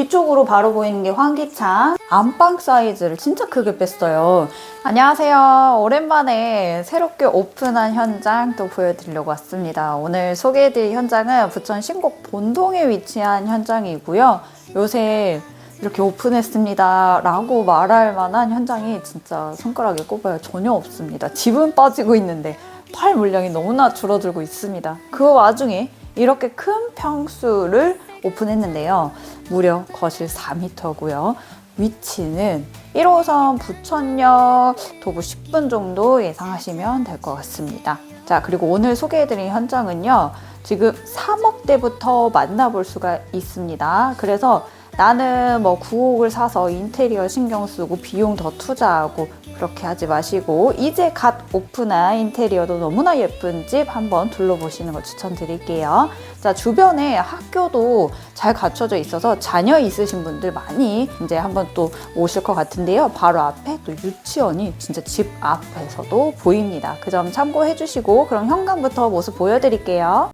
뒤쪽으로 바로 보이는 게 환기창. 안방 사이즈를 진짜 크게 뺐어요. 안녕하세요. 오랜만에 새롭게 오픈한 현장 또 보여드리려고 왔습니다. 오늘 소개해드릴 현장은 부천 신곡 본동에 위치한 현장이고요. 요새 이렇게 오픈했습니다 라고 말할 만한 현장이 진짜 손가락에 꼽아요. 전혀 없습니다. 집은 빠지고 있는데 팔 물량이 너무나 줄어들고 있습니다. 그 와중에 이렇게 큰 평수를 오픈했는데요. 무려 거실 4m고요. 위치는 1호선 부천역 도보 10분 정도 예상하시면 될 것 같습니다. 자 그리고 오늘 소개해드린 현장은요. 지금 3억대부터 만나볼 수가 있습니다. 그래서 나는 뭐 9억을 사서 인테리어 신경 쓰고 비용 더 투자하고 그렇게 하지 마시고 이제 갓 오픈한 인테리어도 너무나 예쁜 집 한번 둘러보시는 거 추천드릴게요. 자 주변에 학교도 잘 갖춰져 있어서 자녀 있으신 분들 많이 이제 한번 또 오실 것 같은데요. 바로 앞에 또 유치원이 진짜 집 앞에서도 보입니다. 그 점 참고해 주시고 그럼 현관부터 모습 보여드릴게요.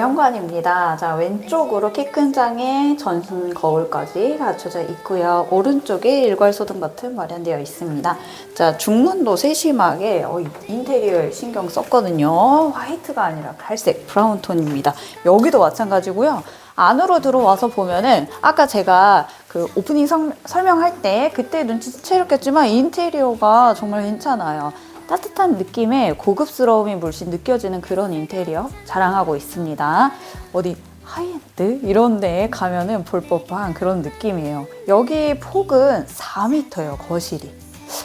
네, 현관입니다. 자, 왼쪽으로 키 큰 장에 전신 거울까지 갖춰져 있고요. 오른쪽에 일괄 소등 버튼 마련되어 있습니다. 자, 중문도 세심하게 어, 인테리어에 신경 썼거든요. 화이트가 아니라 갈색, 브라운 톤입니다. 여기도 마찬가지고요. 안으로 들어와서 보면은 아까 제가 그 오프닝 성- 설명할 때 그때 눈치채렸겠지만 인테리어가 정말 괜찮아요. 따뜻한 느낌의 고급스러움이 물씬 느껴지는 그런 인테리어 자랑하고 있습니다. 어디 하이엔드 이런 데에 가면은 볼 법한 그런 느낌이에요. 여기 폭은 4m예요, 거실이.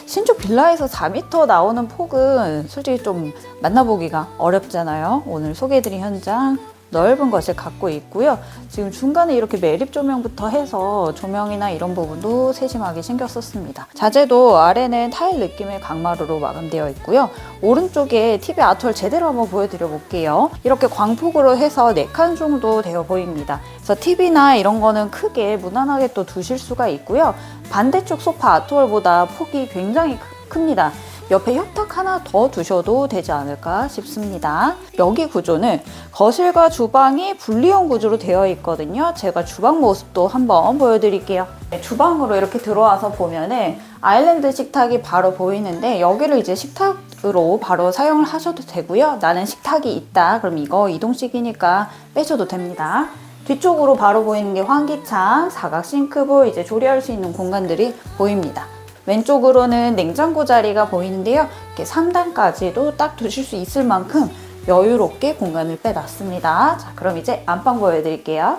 신축 빌라에서 4m 나오는 폭은 솔직히 좀 만나보기가 어렵잖아요. 오늘 소개해드린 현장 넓은 것을 갖고 있고요. 지금 중간에 이렇게 매립 조명부터 해서 조명이나 이런 부분도 세심하게 신경 썼습니다. 자재도 아래는 타일 느낌의 강마루로 마감되어 있고요. 오른쪽에 TV 아트월 제대로 한번 보여드려 볼게요. 이렇게 광폭으로 해서 4칸 정도 되어 보입니다. 그래서 TV나 이런 거는 크게 무난하게 또 두실 수가 있고요. 반대쪽 소파 아트월보다 폭이 굉장히 크- 큽니다. 옆에 협탁 하나 더 두셔도 되지 않을까 싶습니다. 여기 구조는 거실과 주방이 분리형 구조로 되어 있거든요. 제가 주방 모습도 한번 보여드릴게요. 네, 주방으로 이렇게 들어와서 보면은 아일랜드 식탁이 바로 보이는데 여기를 이제 식탁으로 바로 사용을 하셔도 되고요. 나는 식탁이 있다. 그럼 이거 이동식이니까 빼셔도 됩니다. 뒤쪽으로 바로 보이는 게 환기창, 사각 싱크볼, 이제 조리할 수 있는 공간들이 보입니다. 왼쪽으로는 냉장고 자리가 보이는데요. 이렇게 3단까지도 딱 두실 수 있을 만큼 여유롭게 공간을 빼놨습니다. 자, 그럼 이제 안방 보여드릴게요.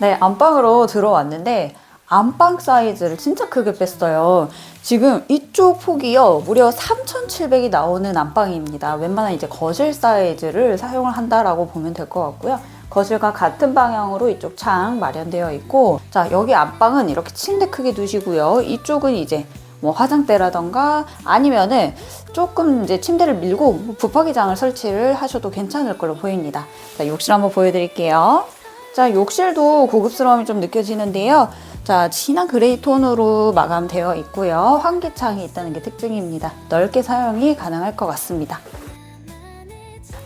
네, 안방으로 들어왔는데 안방 사이즈를 진짜 크게 뺐어요. 지금 이쪽 폭이요, 무려 3,700이 나오는 안방입니다. 웬만한 이제 거실 사이즈를 사용을 한다라고 보면 될 것 같고요. 거실과 같은 방향으로 이쪽 창 마련되어 있고, 자, 여기 안방은 이렇게 침대 크게 두시고요. 이쪽은 이제 뭐 화장대라던가 아니면은 조금 이제 침대를 밀고 뭐 붙박이장을 설치를 하셔도 괜찮을 걸로 보입니다. 자, 욕실 한번 보여드릴게요. 자, 욕실도 고급스러움이 좀 느껴지는데요. 자, 진한 그레이 톤으로 마감되어 있고요. 환기창이 있다는 게 특징입니다. 넓게 사용이 가능할 것 같습니다.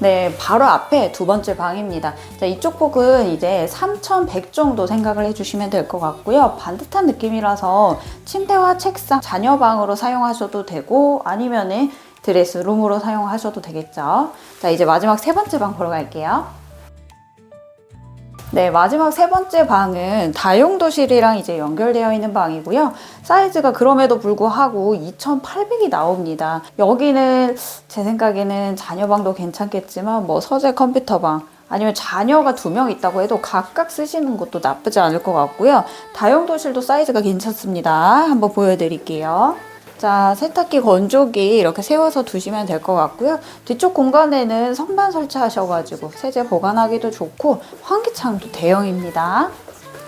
네, 바로 앞에 두 번째 방입니다. 자, 이쪽 폭은 이제 3,100 정도 생각을 해주시면 될 것 같고요. 반듯한 느낌이라서 침대와 책상, 자녀방으로 사용하셔도 되고 아니면은 드레스룸으로 사용하셔도 되겠죠. 자, 이제 마지막 세 번째 방 보러 갈게요. 네, 마지막 세 번째 방은 다용도실이랑 이제 연결되어 있는 방이고요. 사이즈가 그럼에도 불구하고 2,800이 나옵니다. 여기는 제 생각에는 자녀방도 괜찮겠지만 뭐 서재 컴퓨터방 아니면 자녀가 두 명 있다고 해도 각각 쓰시는 것도 나쁘지 않을 것 같고요. 다용도실도 사이즈가 괜찮습니다. 한번 보여드릴게요. 자, 세탁기 건조기 이렇게 세워서 두시면 될 것 같고요. 뒤쪽 공간에는 선반 설치하셔가지고 세제 보관하기도 좋고 환기창도 대형입니다.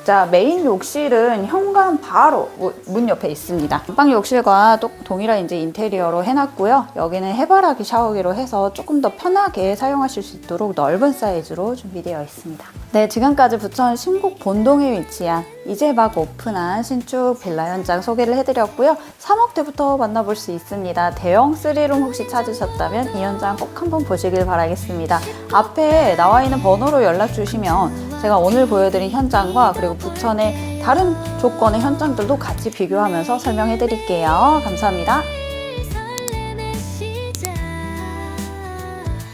자, 메인 욕실은 현관 바로 무- 문 옆에 있습니다. 안방 욕실과 또 동일한 이제 인테리어로 해놨고요. 여기는 해바라기 샤워기로 해서 조금 더 편하게 사용하실 수 있도록 넓은 사이즈로 준비되어 있습니다. 네, 지금까지 부천 신곡 본동에 위치한 이제 막 오픈한 신축 빌라 현장 소개를 해드렸고요. 3억대부터 만나볼 수 있습니다. 대형 3룸 혹시 찾으셨다면 이 현장 꼭 한번 보시길 바라겠습니다. 앞에 나와 있는 번호로 연락 주시면 제가 오늘 보여드린 현장과 그리고 부천의 다른 조건의 현장들도 같이 비교하면서 설명해 드릴게요. 감사합니다.